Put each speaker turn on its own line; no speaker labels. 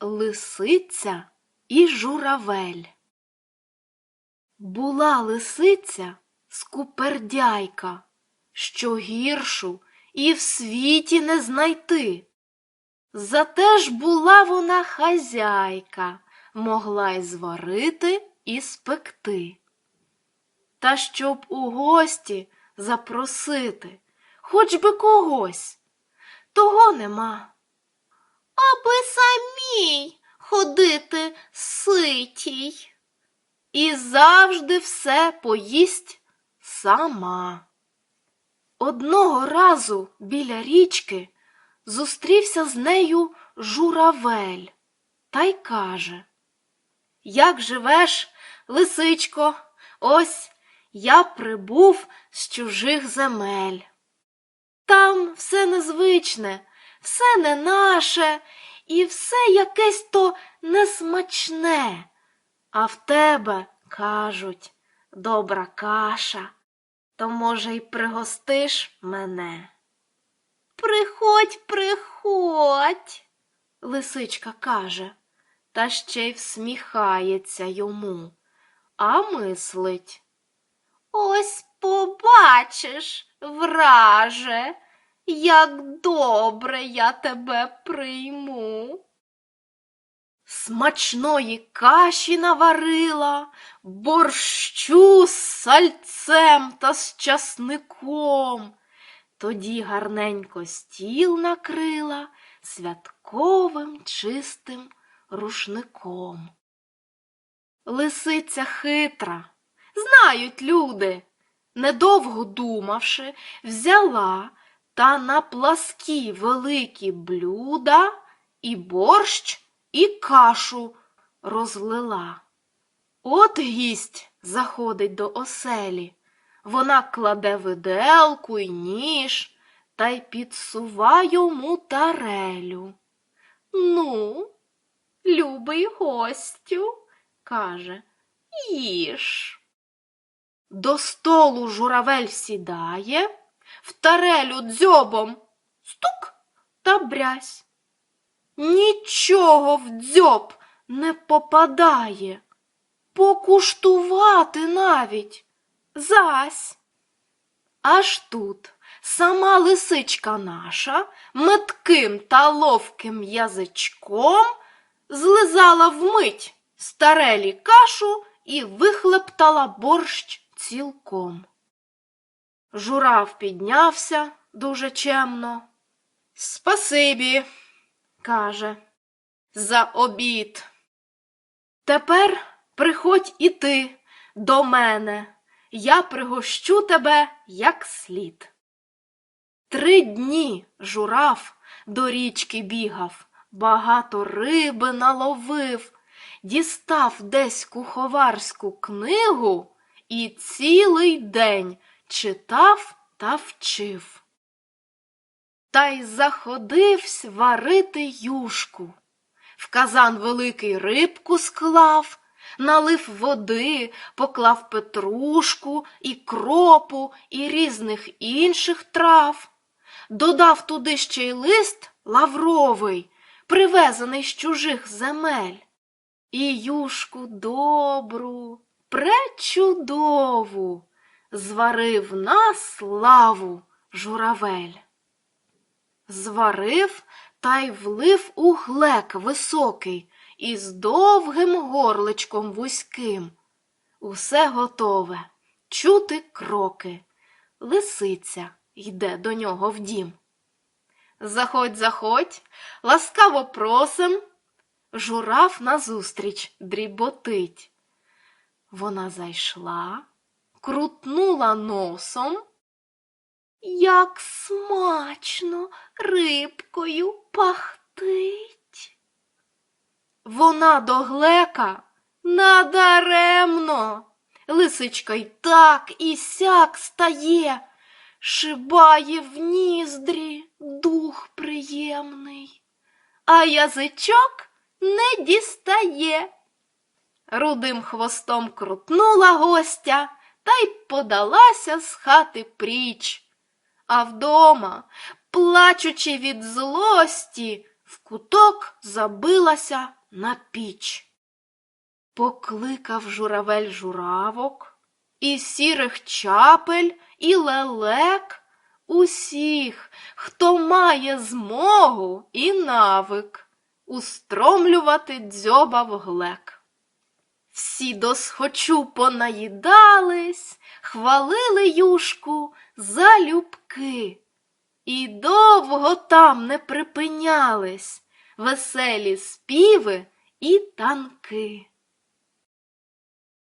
Лисиця і журавель. Була лисиця скупердяйка, що гіршу і в світі не знайти. Зате ж була вона хазяйка, могла й зварити і спекти. Та щоб у гості запросити хоч би когось, того нема. Аби самій ходити ситій. І завжди все поїсть сама. Одного разу біля річки зустрівся з нею журавель та й каже Як живеш, лисичко, ось я прибув з чужих земель. Там все незвичне, все не наше, і все якесь то несмачне. А в тебе, кажуть, добра каша, то, може, й пригостиш мене. Приходь, приходь, лисичка каже, та ще й всміхається йому, а мислить. Ось побачиш, враже, як добре я тебе прийму. Смачної каші наварила, борщу з сальцем та з часником. Тоді гарненько стіл накрила святковим чистим рушником. Лисиця хитра, знають люди, недовго думавши, взяла та на пласкі великі блюда і борщ, і кашу розлила. От гість заходить до оселі. Вона кладе виделку й ніж та й підсува йому тарелю. Ну, любий гостю, каже, їж. До столу журавель сідає, в тарелю дзьобом стук та брязь. Нічого в дзьоб не попадає, покуштувати навіть зась. Аж тут сама лисичка наша метким та ловким язичком злизала вмить з тарелі кашу і вихлептала борщ цілком. Журав піднявся дуже чемно. Спасибі, каже, за обід. Тепер приходь і ти до мене, я пригощу тебе як слід. Три дні журав до річки бігав, багато риби наловив, дістав десь куховарську книгу і цілий день читав та вчив. Та й заходивсь варити юшку. В казан великий рибку склав, налив води, поклав петрушку і кропу і різних інших трав, додав туди ще й лист лавровий, привезений з чужих земель, і юшку добру, пречудову зварив на славу журавель. Зварив та й влив у глек високий із довгим горличком вузьким. Усе готове, чути кроки. Лисиця йде до нього в дім. Заходь, заходь, ласкаво просим. Журав назустріч дріботить. Вона зайшла, крутнула носом. Як смачно рибкою пахтить. Вона до глека надаремно. Лисичка й так і сяк стає, шибає в ніздрі дух приємний, а язичок не дістає. Рудим хвостом крутнула гостя та й подалася з хати пріч. А вдома, плачучи від злості, в куток забилася на піч. Покликав журавель журавок, і сірих чапель, і лелек, усіх, хто має змогу і навик устромлювати дзьоба в глек. Всі досхочу понаїдались, хвалили юшку залюбки. І довго там не припинялись веселі співи і танки.